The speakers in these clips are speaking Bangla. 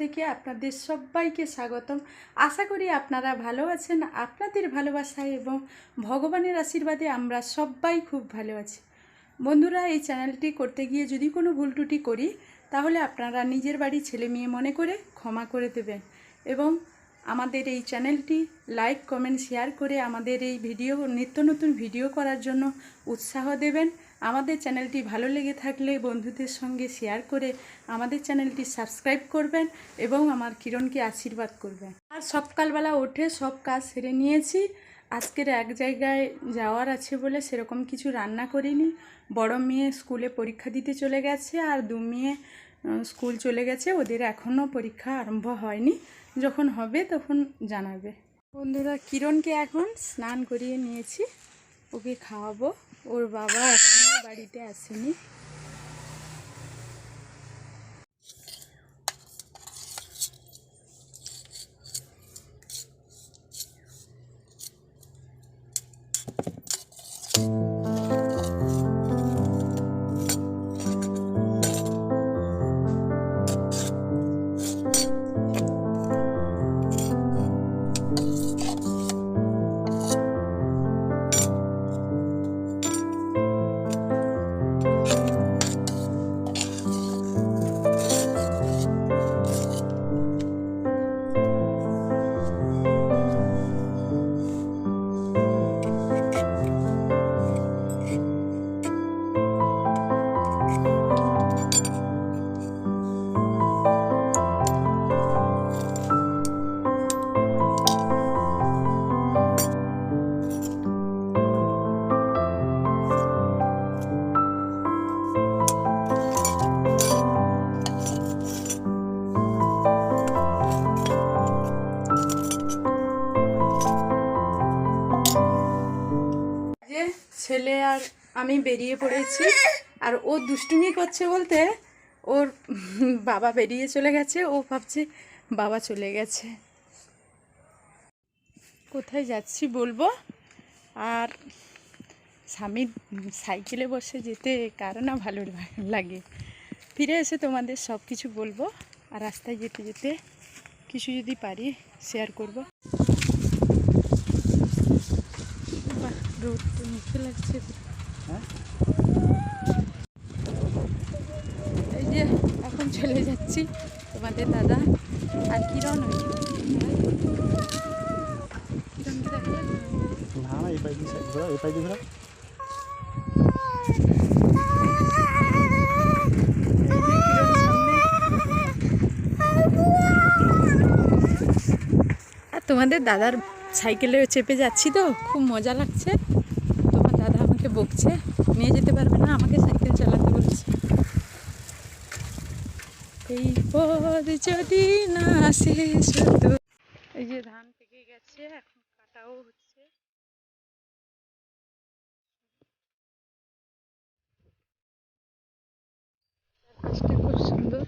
থেকে আপনাদের সবাইকে স্বাগতম। আশা করি আপনারা ভালো আছেন, আপনাদের ভালোবাসায় এবং ভগবানের আশীর্বাদে আমরা সবাই খুব ভালো আছি। বন্ধুরা, এই চ্যানেলটি করতে গিয়ে যদি কোনো ভুল ত্রুটি করি, তাহলে আপনারা নিজের বাড়ি ছেলে মেয়ে মনে করে ক্ষমা করে দেবেন এবং আমাদের এই চ্যানেলটি লাইক, কমেন্ট, শেয়ার করে আমাদের এই ভিডিও, নিত্য নতুন ভিডিও করার জন্য উৎসাহ দেবেন। আমাদের চ্যানেলটি ভালো লেগে থাকলে বন্ধুদের সঙ্গে শেয়ার করে আমাদের চ্যানেলটি সাবস্ক্রাইব করবেন এবং আমার কিরণকে আশীর্বাদ করবেন। আর সকালবেলা উঠে সব কাজ সেরে নিয়েছি। আজকের এক জায়গায় যাওয়ার আছে বলে সেরকম কিছু রান্না করিনি। বড় মেয়ে স্কুলে পরীক্ষা দিতে চলে গেছে আর দু মেয়ে স্কুল চলে গেছে। ওদের এখনও পরীক্ষা আরম্ভ হয়নি। যখন হবে তখন জানাবে। বন্ধুরা, কিরণকে এখন স্নান করিয়ে নিয়েছি। ওকে খাওয়াবো। ওর বাবা এখনও বাড়িতে আসেনি। ছেলে আর আমি বেরিয়ে পড়েছি। আর ও দুষ্টুমি করছে বলতে ওর বাবা বেরিয়ে চলে গেছে। ও ভাবছে বাবা চলে গেছে। কোথায় যাচ্ছি বলব? আর স্বামীর সাইকেলে বসে যেতে কারও না ভালো লাগে। ফিরে এসে তোমাদের সব কিছু বলব। আর রাস্তায় যেতে যেতে কিছু যদি পারি শেয়ার করব। রোদ মুখে লাগছে। হ্যাঁ? এই যে এখন চলে যাচ্ছি তোমাদের দাদা। আর কিরণ তোমাদের দাদার সাইকেলে চেপে যাচ্ছি তো, খুব মজা লাগছে। তোমার দাদা আমাকে বকছে, নিয়ে যেতে পারবে না, আমাকে সাইকেল চালাতে বলছে। এই পথ যদি না হতো এই যে ধান পেকে গেছে, এখন কাটাও হচ্ছে। খুব সুন্দর।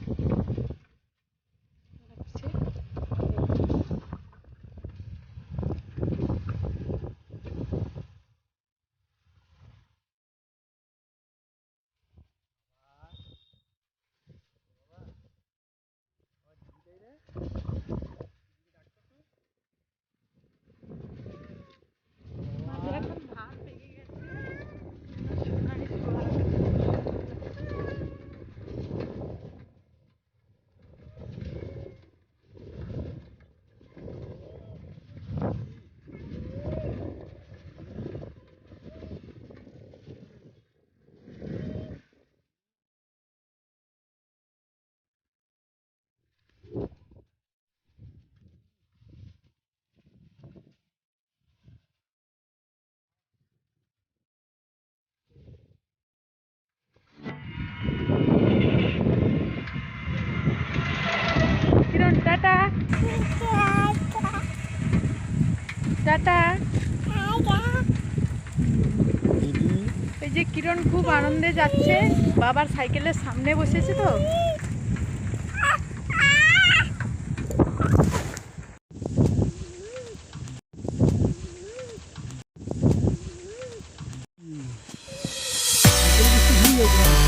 টাটা। টাটা। এই যে কিরণ খুব আনন্দে যাচ্ছে। বাবার সাইকেলের সামনে বসেছে তো।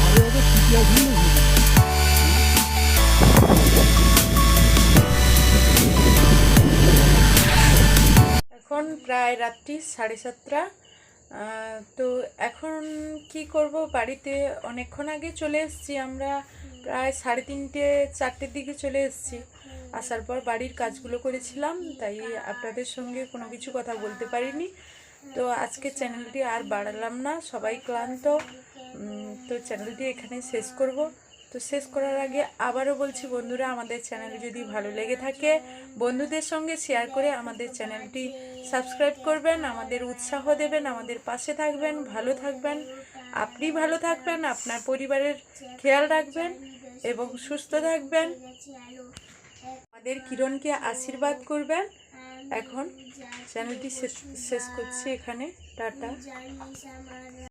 ঘরে ওদের ঠিকই প্রায় রাত্রি সাড়ে সাতটা। তো এখন কি করব? বাড়িতে অনেকক্ষণ আগে চলে এসেছি আমরা। প্রায় সাড়ে তিনটে, চারটের দিকে চলে এসেছি। আসার পর বাড়ির কাজগুলো করেছিলাম, তাই আপনাদের সঙ্গে কোনো কিছু কথা বলতে পারিনি। তো আজকে চ্যানেলটি আর বাড়ালাম না, সবাই ক্লান্ত। তো চ্যানেলটি এখানে শেষ করব। তো শেষ করার আগে আবারও বলছি, বন্ধুরা, আমাদের চ্যানেল যদি ভালো লেগে থাকে, বন্ধুদের সঙ্গে শেয়ার করে আমাদের চ্যানেলটি সাবস্ক্রাইব করবেন, আমাদের উৎসাহ দেবেন, আমাদের পাশে থাকবেন, ভালো থাকবেন, আপনি ভালো থাকবেন, আপনার পরিবারের খেয়াল রাখবেন এবং সুস্থ থাকবেন। আমাদের কিরণকে আশীর্বাদ করবেন। এখন চ্যানেলটি শেষ শেষ করছি এখানে। টাটা।